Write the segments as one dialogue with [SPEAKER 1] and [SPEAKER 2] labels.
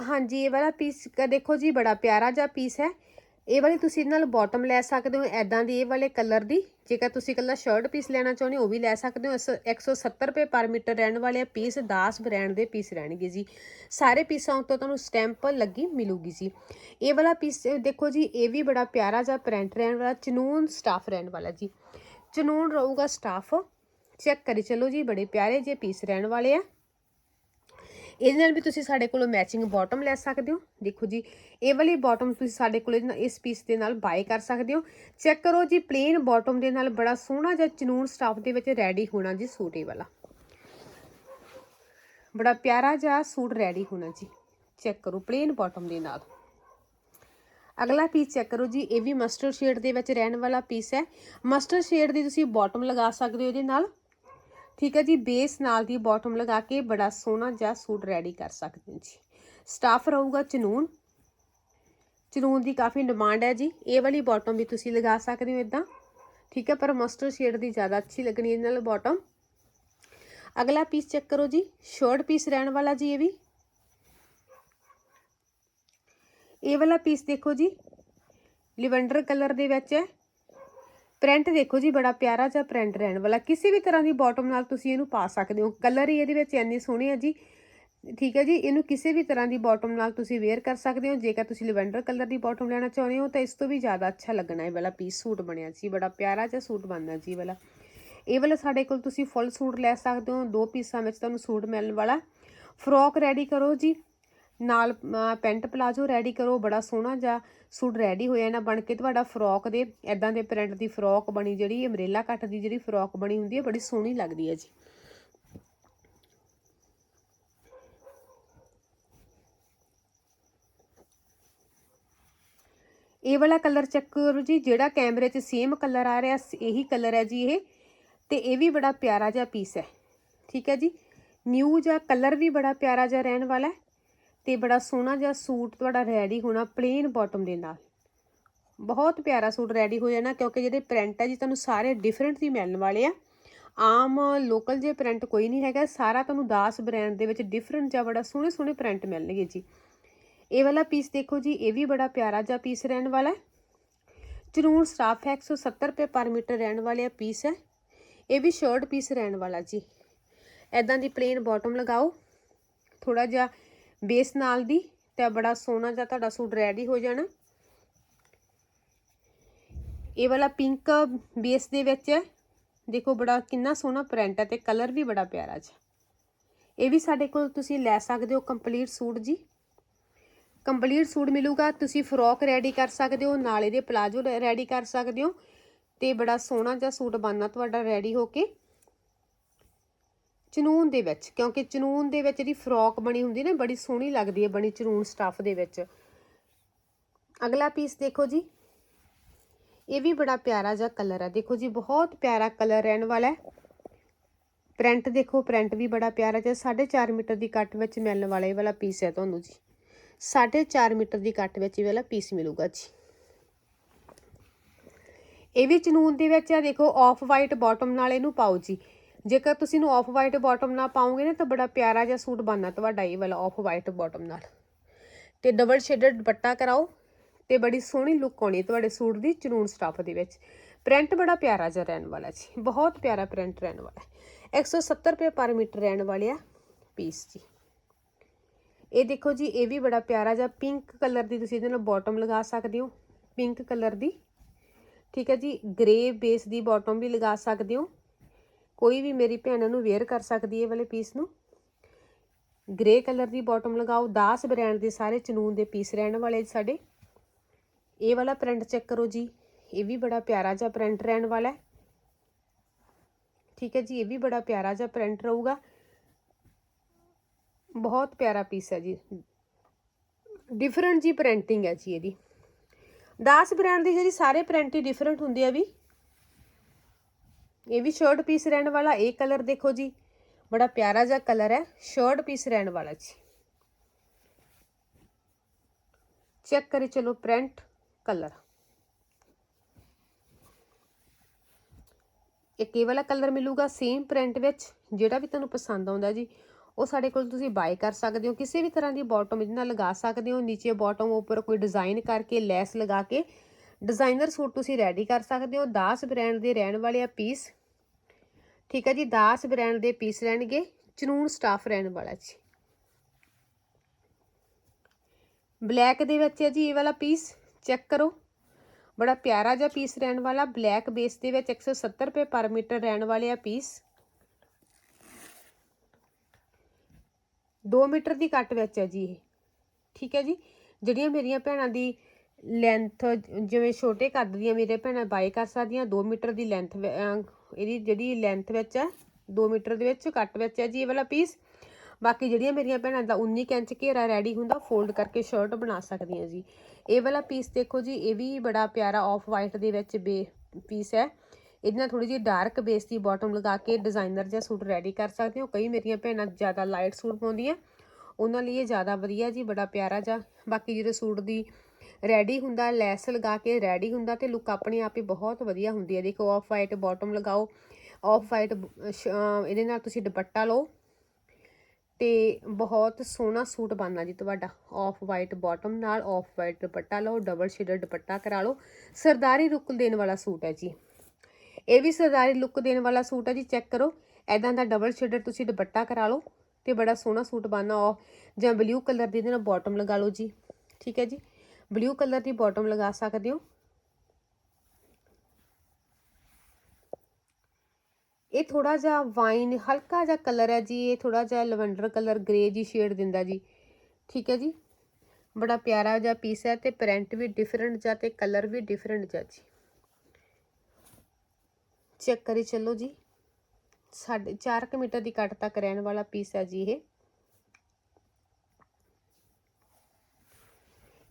[SPEAKER 1] ਹਾਂਜੀ, ਇਹ ਵਾਲਾ ਪੀਸ ਦੇਖੋ ਜੀ, ਬੜਾ ਪਿਆਰਾ ਜਿਹਾ ਪੀਸ ਹੈ। ਇਹ ਵਾਲੀ ਤੁਸੀਂ ਇਹਦੇ ਨਾਲ ਬਾਟਮ ਲੈ ਸਕਦੇ ਹੋ ਐਦਾਂ ਦੀ ਇਹ ਵਾਲੇ ਕਲਰ ਦੀ। ਜੇਕਰ ਤੁਸੀਂ ਇਕੱਲਾ ਸ਼ਰਟ ਪੀਸ ਲੈਣਾ ਚਾਹੁੰਦੇ ਹੋ, ਉਹ ਵੀ ਲੈ ਸਕਦੇ ਹੋ। ਇਸ- 170 ਰੁਪਏ ਪਰ ਮੀਟਰ ਰਹਿਣ ਵਾਲੇ ਪੀਸ 10 ਬ੍ਰਾਂਡ ਦੇ ਪੀਸ ਰਹਿਣਗੇ ਜੀ। ਸਾਰੇ ਪੀਸਾਂ ਉੱਤੇ ਤੁਹਾਨੂੰ ਸਟੈਂਪ ਲੱਗੀ ਮਿਲੂਗੀ ਜੀ। ਇਹ ਵਾਲਾ ਪੀਸ ਦੇਖੋ ਜੀ, ਇਹ ਵੀ ਬੜਾ ਪਿਆਰਾ ਜਿਹਾ ਪ੍ਰਿੰਟ ਰਹਿਣ ਵਾਲਾ, ਚਨੂਨ ਸਟਾਫ ਰਹਿਣ ਵਾਲਾ ਜੀ। ਚਨੂਨ ਰਹੂਗਾ ਸਟਾਫ ਚੈੱਕ ਕਰੀ, ਚਲੋ ਜੀ, ਬੜੇ ਪਿਆਰੇ ਜੇ ਪੀਸ ਰਹਿਣ ਵਾਲੇ ਆ। ਇਹਦੇ ਨਾਲ ਵੀ ਤੁਸੀਂ ਸਾਡੇ ਕੋਲੋਂ ਮੈਚਿੰਗ ਬਾਟਮ ਲੈ ਸਕਦੇ ਹੋ। ਦੇਖੋ ਜੀ, ਇਹ ਵਾਲੀ ਬਾਟਮ ਤੁਸੀਂ ਸਾਡੇ ਕੋਲ ਇਸ ਪੀਸ ਦੇ ਨਾਲ ਬਾਏ ਕਰ ਸਕਦੇ ਹੋ। ਚੈੱਕ ਕਰੋ ਜੀ ਪਲੇਨ ਬਾਟਮ ਦੇ ਨਾਲ ਬੜਾ ਸੋਹਣਾ ਜਿਹਾ ਚਨੂਨ ਸਟਾਫ ਦੇ ਵਿੱਚ ਰੈਡੀ ਹੋਣਾ ਜੀ ਸੂਟ ਇਹ ਵਾਲਾ। ਬੜਾ ਪਿਆਰਾ ਜਿਹਾ ਸੂਟ ਰੈਡੀ ਹੋਣਾ ਜੀ। ਚੈੱਕ ਕਰੋ ਪਲੇਨ ਬਾਟਮ ਦੇ ਨਾਲ। ਅਗਲਾ ਪੀਸ ਚੈੱਕ ਕਰੋ ਜੀ, ਇਹ ਵੀ ਮਸਟਰਡ ਸ਼ੇਡ ਦੇ ਵਿੱਚ ਰਹਿਣ ਵਾਲਾ ਪੀਸ ਹੈ। ਮਸਟਰਡ ਸ਼ੇਡ ਦੀ ਤੁਸੀਂ ਬਾਟਮ ਲਗਾ ਸਕਦੇ ਹੋ ਇਹਦੇ ਨਾਲ। ਠੀਕ ਹੈ ਜੀ ਬੇਸ ਨਾਲ ਦੀ ਬਾਟਮ ਲਗਾ ਕੇ ਬੜਾ ਸੋਹਣਾ ਜਿਹਾ ਸੂਟ ਰੈਡੀ ਕਰ ਸਕਦੇ ਹੋ ਜੀ। ਸਟਾਫ ਰਹੂਗਾ ਚਨੂਨ। ਚਨੂਨ ਦੀ ਕਾਫੀ ਡਿਮਾਂਡ ਹੈ ਜੀ। ਇਹ ਵਾਲੀ ਬਾਟਮ ਵੀ ਤੁਸੀਂ ਲਗਾ ਸਕਦੇ ਹੋ ਇਦਾਂ ਠੀਕ ਹੈ, ਪਰ ਮਸਟਰਡ ਸ਼ੇਡ ਦੀ ਜ਼ਿਆਦਾ ਅੱਛੀ ਲੱਗਣੀ ਇਹਨਾਂ ਨਾਲ ਬਾਟਮ ਅਗਲਾ ਪੀਸ ਚੈੱਕ ਕਰੋ ਜੀ ਸ਼ੋਰਟ ਪੀਸ ਰਹਿਣ ਵਾਲਾ ਜੀ ਇਹ ਵੀ। ਇਹ ਵਾਲਾ ਪੀਸ ਦੇਖੋ ਜੀ ਲਿਵੈਂਡਰ ਕਲਰ ਦੇ ਵਿੱਚ ਹੈ। ਪ੍ਰਿੰਟ ਦੇਖੋ ਜੀ, ਬੜਾ ਪਿਆਰਾ ਜਿਹਾ ਪ੍ਰਿੰਟ ਰਹਿਣ ਵਾਲਾ। ਕਿਸੇ ਵੀ ਤਰ੍ਹਾਂ ਦੀ ਬਾਟਮ ਨਾਲ ਤੁਸੀਂ ਇਹਨੂੰ ਪਾ ਸਕਦੇ ਹੋ। ਕਲਰ ਹੀ ਇਹਦੇ ਵਿੱਚ ਇੰਨੇ ਸੋਹਣੇ ਆ ਜੀ। ਠੀਕ ਹੈ ਜੀ, ਇਹਨੂੰ ਕਿਸੇ ਵੀ ਤਰ੍ਹਾਂ ਦੀ ਬਾਟਮ ਨਾਲ ਤੁਸੀਂ ਵੇਅਰ ਕਰ ਸਕਦੇ ਹੋ। ਜੇਕਰ ਤੁਸੀਂ ਲਿਵੈਂਡਰ ਕਲਰ ਦੀ ਬਾਟਮ ਲੈਣਾ ਚਾਹੁੰਦੇ ਹੋ, ਤਾਂ ਇਸ ਤੋਂ ਵੀ ਜ਼ਿਆਦਾ ਅੱਛਾ ਲੱਗਣਾ ਇਹ ਵਾਲਾ ਪੀਸ ਸੂਟ ਬਣਿਆ ਜੀ। ਬੜਾ ਪਿਆਰਾ ਜਿਹਾ ਸੂਟ ਬਣਦਾ ਜੀ ਵਾਲਾ। ਇਹ ਵਾਲਾ ਸਾਡੇ ਕੋਲ ਤੁਸੀਂ ਫੁੱਲ ਸੂਟ ਲੈ ਸਕਦੇ ਹੋ। ਦੋ ਪੀਸਾਂ ਵਿੱਚ ਤੁਹਾਨੂੰ ਸੂਟ ਮਿਲਣ ਵਾਲਾ। ਫਰੋਕ ਰੈਡੀ ਕਰੋ ਜੀ। ਨਾਲ ਪੈਂਟ ਪਲਾਜੋ ਰੈਡੀ ਕਰੋ ਬੜਾ ਸੋਹਣਾ ਜਿਹਾ ਸੂਟ ਰੈਡੀ ਹੋ ਜਾਣਾ ਬਣ ਕੇ। ਤੁਹਾਡਾ ਫਰੋਕ ਦੇ ਐਦਾਂ ਦੇ ਪ੍ਰਿੰਟ ਦੀ ਫਰੋਕ ਬਣੀ ਜਿਹੜੀ ਅਮਰੇਲਾ ਕੱਟ ਦੀ ਜਿਹੜੀ ਫਰੋਕ ਬਣੀ ਹੁੰਦੀ ਹੈ, ਬੜੀ ਸੋਹਣੀ ਲੱਗਦੀ ਹੈ ਜੀ। ਇਹ ਵਾਲਾ ਕਲਰ ਚੈੱਕ ਕਰੋ ਜੀ, ਜਿਹੜਾ ਕੈਮਰੇ 'ਚ ਸੇਮ ਕਲਰ ਆ ਰਿਹਾ ਇਹੀ ਕਲਰ ਹੈ ਜੀ ਇਹ। ਤੇ ਇਹ ਵੀ ਬੜਾ ਪਿਆਰਾ ਜਿਹਾ ਪੀਸ ਹੈ। ਠੀਕ ਹੈ ਜੀ? ਨਿਊ ਜਿਹਾ ਕਲਰ ਵੀ ਬੜਾ ਪਿਆਰਾ ਜਿਹਾ ਰਹਿਣ ਵਾਲਾ ਹੈ। ਤੇ ਬੜਾ ਸੋਹਣਾ ਜਿਹਾ ਸੂਟ ਤੁਹਾਡਾ ਰੈਡੀ ਹੋਣਾ ਪਲੇਨ ਬਾਟਮ ਦੇ ਨਾਲ। ਬਹੁਤ ਪਿਆਰਾ ਸੂਟ ਰੈਡੀ ਹੋ ਜਾਣਾ ਕਿਉਂਕਿ ਜਿਹੜੇ ਪ੍ਰਿੰਟ ਹੈ ਜੀ, ਤੁਹਾਨੂੰ ਸਾਰੇ ਡਿਫਰੈਂਟ ਹੀ ਮਿਲਣ ਵਾਲੇ ਆ। ਆਮ ਲੋਕਲ ਜੇ ਪ੍ਰਿੰਟ ਕੋਈ ਨਹੀਂ ਹੈਗਾ, ਸਾਰਾ ਤੁਹਾਨੂੰ ਦਾਸ ਬ੍ਰਾਂਡ ਦੇ ਵਿੱਚ ਡਿਫਰੈਂਟ ਜਿਹਾ ਬੜਾ ਸੋਹਣੇ ਸੋਹਣੇ ਪ੍ਰਿੰਟ ਮਿਲਣਗੇ ਜੀ। ਇਹ ਵਾਲਾ ਪੀਸ ਦੇਖੋ ਜੀ, ਇਹ ਵੀ ਬੜਾ ਪਿਆਰਾ ਜਿਹਾ ਪੀਸ ਰਹਿਣ ਵਾਲਾ ਹੈ। ਚਨੂਨ ਸਟਾਫ ਹੈ 170 ਰੁਪਏ ਪਰ ਮੀਟਰ ਰਹਿਣ ਵਾਲਾ ਪੀਸ ਹੈ। ਇਹ ਵੀ ਸ਼ਰਟ ਪੀਸ ਰਹਿਣ ਵਾਲਾ ਜੀ। ਐਦਾਂ ਦੀ ਪਲੇਨ ਬਾਟਮ ਲਗਾਓ। ਥੋੜਾ ਜਿਹਾ ਬੇਸ ਨਾਲ ਦੀ ਤਾਂ ਬੜਾ ਸੋਹਣਾ ਜਿਹਾ ਤੁਹਾਡਾ ਸੂਟ ਰੈਡੀ ਹੋ ਜਾਣਾ। ਇਹ ਵਾਲਾ ਪਿੰਕ ਬੇਸ ਦੇ ਵਿੱਚ ਹੈ। ਦੇਖੋ ਬੜਾ ਕਿੰਨਾ ਸੋਹਣਾ ਪ੍ਰਿੰਟ ਹੈ ਤੇ ਕਲਰ ਵੀ ਬੜਾ ਪਿਆਰਾ ਜਿਹਾ। ਇਹ ਵੀ ਸਾਡੇ ਕੋਲ ਤੁਸੀਂ ਲੈ ਸਕਦੇ ਹੋ ਕੰਪਲੀਟ ਸੂਟ ਜੀ। ਕੰਪਲੀਟ ਸੂਟ ਮਿਲੂਗਾ, ਤੁਸੀਂ ਫਰੋਕ ਰੈਡੀ ਕਰ ਸਕਦੇ ਹੋ, ਨਾਲੇ ਦੇ ਪਲਾਜੋ ਰੈਡੀ ਕਰ ਸਕਦੇ ਹੋ ਤੇ ਬੜਾ ਸੋਹਣਾ ਜਿਹਾ ਸੂਟ ਬਣਨਾ ਤੁਹਾਡਾ ਰੈਡੀ ਹੋ ਕੇ। ਚਨੂਨ ਦੇ ਵਿੱਚ, ਕਿਉਂਕਿ ਚਨੂਨ ਦੇ ਵਿੱਚ ਜਿਹੜੀ ਫਰੋਕ ਬਣੀ ਹੁੰਦੀ ਨਾ, ਬੜੀ ਸੋਹਣੀ ਲੱਗਦੀ ਹੈ, ਬਣੀ ਚਨੂਨ ਸਟੱਫ ਦੇ ਵਿੱਚ। ਅਗਲਾ ਪੀਸ ਦੇਖੋ ਜੀ। ਇਹ ਵੀ ਬੜਾ ਪਿਆਰਾ ਜਿਹਾ ਕਲਰ ਹੈ। ਦੇਖੋ ਜੀ, ਬਹੁਤ ਪਿਆਰਾ ਕਲਰ ਰਹਿਣ ਵਾਲਾ ਹੈ। ਪ੍ਰਿੰਟ ਦੇਖੋ ਪ੍ਰਿੰਟ ਵੀ ਬੜਾ ਪਿਆਰਾ ਜਿਹਾ 4.5 ਮੀਟਰ ਦੀ ਕੱਟ ਵਿੱਚ ਮਿਲਣ ਵਾਲਾ ਇਹ ਵਾਲਾ ਪੀਸ ਹੈ ਤੁਹਾਨੂੰ ਜੀ। 4.5 ਮੀਟਰ ਦੀ ਕੱਟ ਵਿੱਚ ਇਹ ਵਾਲਾ ਪੀਸ ਮਿਲੂਗਾ ਜੀ। ਇਹ ਵੀ ਚਨੂਨ ਦੇ ਵਿੱਚ ਆ, ਦੇਖੋ ਆਫ ਵਾਈਟ ਬਾਟਮ ਨਾਲ ਇਹਨੂੰ ਪਾਓ ਜੀ। ਜੇਕਰ ਤੁਸੀਂ ਨੂੰ ਆਫ ਵਾਈਟ ਬਾਟਮ ਨਾਲ ਪਾਓਗੇ ਨਾ ਤਾਂ ਬੜਾ ਪਿਆਰਾ ਜਿਹਾ ਸੂਟ ਬਣਨਾ ਤੁਹਾਡਾ ਇਹ ਵਾਲਾ ਆਫ ਵਾਈਟ ਬਾਟਮ ਨਾਲ। ਤੇ ਡਬਲ ਸ਼ੇਡਡ ਦੁਪੱਟਾ ਕਰਾਓ ਤੇ ਬੜੀ ਸੋਹਣੀ ਲੁੱਕ ਆਉਣੀ ਤੁਹਾਡੇ ਸੂਟ ਦੀ ਚਨੂਨ ਸਟਾਫ ਦੇ ਵਿੱਚ। ਪ੍ਰਿੰਟ ਬੜਾ ਪਿਆਰਾ ਜਿਹਾ ਰਹਿਣ ਵਾਲਾ ਜੀ, ਬਹੁਤ ਪਿਆਰਾ ਪ੍ਰਿੰਟ ਰਹਿਣ ਵਾਲਾ ਹੈ। 170 ਰੁਪਏ ਪਰ ਮੀਟਰ ਰਹਿਣ ਵਾਲੇ ਆ ਪੀਸ ਜੀ। ਇਹ ਦੇਖੋ ਜੀ, ਇਹ ਵੀ ਬੜਾ ਪਿਆਰਾ ਜਿਹਾ ਪਿੰਕ ਕਲਰ ਦੀ ਤੁਸੀਂ ਇਹਦੇ ਨਾਲ ਬਾਟਮ ਲਗਾ ਸਕਦੇ ਹੋ ਪਿੰਕ ਕਲਰ ਦੀ। ਠੀਕ ਹੈ ਜੀ ਗ੍ਰੇ ਬੇਸ ਦੀ ਬਾਟਮ ਵੀ ਲਗਾ ਸਕਦੇ ਹੋ। ਕੋਈ ਵੀ ਮੇਰੀ ਭੈਣ ਨੂੰ ਵੇਅਰ ਕਰ ਸਕਦੀ ਹੈ ਇਹ ਵਾਲੇ ਪੀਸ ਨੂੰ। ਗ੍ਰੇ ਕਲਰ ਦੀ ਬਾਟਮ ਲਗਾਓ 10 ਬ੍ਰਾਂਡ ਦੇ ਸਾਰੇ ਚਨੂਨ ਦੇ ਪੀਸ ਰਹਿਣ ਵਾਲੇ ਸਾਡੇ। ਇਹ ਵਾਲਾ ਪ੍ਰਿੰਟ ਚੈੱਕ ਕਰੋ ਜੀ, ਇਹ ਵੀ ਬੜਾ ਪਿਆਰਾ ਜਿਹਾ ਪ੍ਰਿੰਟ ਰਹਿਣ ਵਾਲਾ ਹੈ। ਠੀਕ ਹੈ ਜੀ, ਇਹ ਵੀ ਬੜਾ ਪਿਆਰਾ ਜਿਹਾ ਪ੍ਰਿੰਟ ਰਹੂਗਾ। ਬਹੁਤ ਪਿਆਰਾ ਪੀਸ ਹੈ ਜੀ। ਡਿਫਰੈਂਟ ਜੀ ਪ੍ਰਿੰਟਿੰਗ ਹੈ ਜੀ ਇਹਦੀ। 10 ਬ੍ਰਾਂਡ ਦੀ ਜਿਹੜੀ ਸਾਰੇ ਪ੍ਰਿੰਟ ਹੀ ਡਿਫਰੈਂਟ ਹੁੰਦੇ ਆ ਵੀ। ਇਹ ਵੀ ਸ਼ਰਟ ਪੀਸ ਰਹਿਣ ਵਾਲਾ, ਇਹ ਕਲਰ ਦੇਖੋ ਜੀ। ਬੜਾ ਪਿਆਰਾ ਜਿਹਾ ਕਲਰ ਹੈ ਸ਼ਰਟ ਪੀਸ ਰਹਿਣ ਵਾਲਾ ਜੀ। ਚੈੱਕ ਕਰੇ ਚਲੋ ਪ੍ਰਿੰਟ ਕਲਰ ਇੱਕ ਇਹ ਵਾਲਾ ਕਲਰ ਮਿਲੂਗਾ ਸੇਮ ਪ੍ਰਿੰਟ ਵਿੱਚ, ਜਿਹੜਾ ਵੀ ਤੁਹਾਨੂੰ ਪਸੰਦ ਆਉਂਦਾ ਜੀ। ਉਹ ਸਾਡੇ ਕੋਲ ਤੁਸੀਂ ਬਾਈ ਕਰ ਸਕਦੇ ਹੋ, ਕਿਸੇ ਵੀ ਤਰ੍ਹਾਂ ਦੀ ਬਾਟਮ ਇਹਦੇ ਨਾਲ ਲਗਾ ਸਕਦੇ ਹੋ। ਨੀਚੇ ਬਾਟਮ ਉੱਪਰ ਕੋਈ ਡਿਜ਼ਾਈਨ ਕਰਕੇ ਲੈਸ ਲਗਾ ਕੇ ਡਿਜ਼ਾਈਨਰ ਸੂਟ ਤੁਸੀਂ ਰੈਡੀ ਕਰ ਸਕਦੇ ਹੋ। ਦਾਸ ਬ੍ਰਾਂਡ ਦੇ ਰਹਿਣ ਵਾਲੇ ਆ ਪੀਸ ਠੀਕ ਹੈ ਜੀ, ਦਾਸ ਬ੍ਰਾਂਡ ਦੇ ਪੀਸ ਰਹਿਣਗੇ ਚਨੂਨ ਸਟਾਫ ਰਹਿਣ ਵਾਲਾ ਜੀ। ਬਲੈਕ ਦੇ ਵਿੱਚ ਹੈ ਜੀ ਇਹ ਵਾਲਾ ਪੀਸ ਚੈੱਕ ਕਰੋ। ਬੜਾ ਪਿਆਰਾ ਜਿਹਾ ਪੀਸ ਰਹਿਣ ਵਾਲਾ ਬਲੈਕ ਬੇਸ ਦੇ ਵਿੱਚ 170 ਰੁਪਏ ਪਰ ਮੀਟਰ ਰਹਿਣ ਵਾਲੇ ਆ ਪੀਸ 2 ਮੀਟਰ ਦੀ ਕੱਟ ਵਿੱਚ ਹੈ ਜੀ ਇਹ। ਠੀਕ ਹੈ ਜੀ, ਜਿਹੜੀਆਂ ਮੇਰੀਆਂ ਭੈਣਾਂ ਦੀ ਲੈਂਥ ਜਿਵੇਂ ਛੋਟੇ ਕੱਦ ਦੀਆਂ ਮੇਰੇ ਭੈਣਾਂ, ਬਾਏ ਕਰ ਸਕਦੀਆਂ 2 ਮੀਟਰ ਦੀ ਲੈਂਥ ਇਹਦੀ ਜਿਹੜੀ ਲੈਂਥ ਵਿੱਚ ਹੈ 2 ਮੀਟਰ ਦੇ ਵਿੱਚ ਕੱਟ ਵਿੱਚ ਹੈ ਜੀ ਇਹ ਵਾਲਾ ਪੀਸ ਬਾਕੀ ਜਿਹੜੀਆਂ ਮੇਰੀਆਂ ਭੈਣਾਂ ਦਾ 19 ਇੰਚ ਘੇਰਾ ਰੈਡੀ ਹੁੰਦਾ ਫੋਲਡ ਕਰਕੇ ਸ਼ਰਟ ਬਣਾ ਸਕਦੀਆਂ ਜੀ। ਇਹ ਵਾਲਾ ਪੀਸ ਦੇਖੋ ਜੀ, ਇਹ ਵੀ ਬੜਾ ਪਿਆਰਾ ਆਫ ਵਾਈਟ ਦੇ ਵਿੱਚ ਬੇ ਪੀਸ ਹੈ। ਇਹਦੇ ਨਾਲ ਥੋੜੀ ਜਿਹੀ ਡਾਰਕ ਬੇਸ ਦੀ ਬਾਟਮ ਲਗਾ ਕੇ ਡਿਜ਼ਾਈਨਰ ਜਿਹਾ ਸੂਟ ਰੈਡੀ ਕਰ ਸਕਦੇ ਹੋ। ਕਈ ਮੇਰੀਆਂ ਭੈਣਾਂ ਜ਼ਿਆਦਾ ਲਾਈਟ ਸੂਟ ਪਾਉਂਦੀਆਂ। ਉਹਨਾਂ ਲਈ ਇਹ ਜ਼ਿਆਦਾ ਵਧੀਆ ਜੀ, ਬੜਾ ਪਿਆਰਾ ਜਿਹਾ। ਬਾਕੀ ਜਿਹੜੇ ਸੂਟ ਦੀ ਰੈਡੀ ਹੁੰਦਾ, ਲੈਸ ਲਗਾ ਕੇ ਰੈਡੀ ਹੁੰਦਾ ਤੇ ਲੁੱਕ ਆਪਣੇ ਆਪ ਹੀ ਬਹੁਤ ਵਧੀਆ ਹੁੰਦੀ ਹੈ। ਦੇਖੋ ਆਫ ਵਾਈਟ ਬਾਟਮ ਲਗਾਓ ਆਫ ਵਾਈਟ ਇਹਦੇ ਨਾਲ ਤੁਸੀਂ ਦੁਪੱਟਾ ਲਓ ਤੇ ਬਹੁਤ ਸੋਹਣਾ ਸੂਟ ਬਣਨਾ ਜੀ ਤੁਹਾਡਾ। ਆਫ ਵਾਈਟ ਬਾਟਮ ਨਾਲ ਆਫ ਵਾਈਟ ਦੁਪੱਟਾ ਲਓ ਡਬਲ ਸ਼ੇਡਰ ਦੁਪੱਟਾ ਕਰਾ ਲਓ। ਸਰਦਾਰੀ ਲੁੱਕ ਦੇਣ ਵਾਲਾ ਸੂਟ ਹੈ ਜੀ। ਇਹ ਵੀ ਸਰਦਾਰੀ ਲੁੱਕ ਦੇਣ ਵਾਲਾ ਸੂਟ ਹੈ ਜੀ ਚੈੱਕ ਕਰੋ। ਐਦਾਂ ਦਾ ਡਬਲ ਸ਼ੇਡਰ ਤੁਸੀਂ ਦੁਪੱਟਾ ਕਰਾ ਲਓ। ਤੇ ਬੜਾ ਸੋਹਣਾ ਸੂਟ ਬਣਨਾ ਉਹ। ਜਾਂ ਬਲੂ ਕਲਰ ਦੀ ਇਹਦੇ ਨਾਲ ਬਾਟਮ ਲਗਾ ਲਓ ਜੀ। ਠੀਕ ਹੈ ਜੀ? ਬਲੂ ਕਲਰ ਦੀ ਬਾਟਮ ਲਗਾ ਸਕਦੇ ਹੋ। ਇਹ ਥੋੜਾ ਜਿਹਾ ਵਾਈਨ ਹਲਕਾ ਜਿਹਾ ਕਲਰ ਹੈ ਜੀ। ਇਹ ਥੋੜਾ ਜਿਹਾ ਲਵੈਂਡਰ ਕਲਰ ਗ੍ਰੇ ਜੀ ਸ਼ੇਡ ਦਿੰਦਾ ਜੀ। ਠੀਕ ਹੈ ਜੀ? ਬੜਾ ਪਿਆਰਾ ਜਿਹਾ ਪੀਸ ਹੈ ਤੇ ਪ੍ਰਿੰਟ ਵੀ ਡਿਫਰੈਂਟ ਜਿਹਾ ਤੇ ਕਲਰ ਵੀ ਡਿਫਰੈਂਟ ਜਿਹਾ ਜੀ। ਚੈੱਕ ਕਰੀ ਚੱਲੋ ਜੀ। ਸਾਢੇ 4 ਮੀਟਰ ਦੀ ਕੱਟ ਤੱਕ ਰਹਿਣ ਵਾਲਾ ਪੀਸ ਹੈ ਜੀ ਇਹ।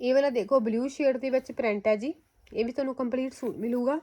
[SPEAKER 1] ਇਹ ਵਾਲਾ ਦੇਖੋ ਬਲੂ ਸ਼ੇਡ ਦੇ ਵਿੱਚ ਪ੍ਰਿੰਟ ਹੈ ਜੀ। ਇਹ ਵੀ ਤੁਹਾਨੂੰ ਕੰਪਲੀਟ ਸੂਟ ਮਿਲੂਗਾ।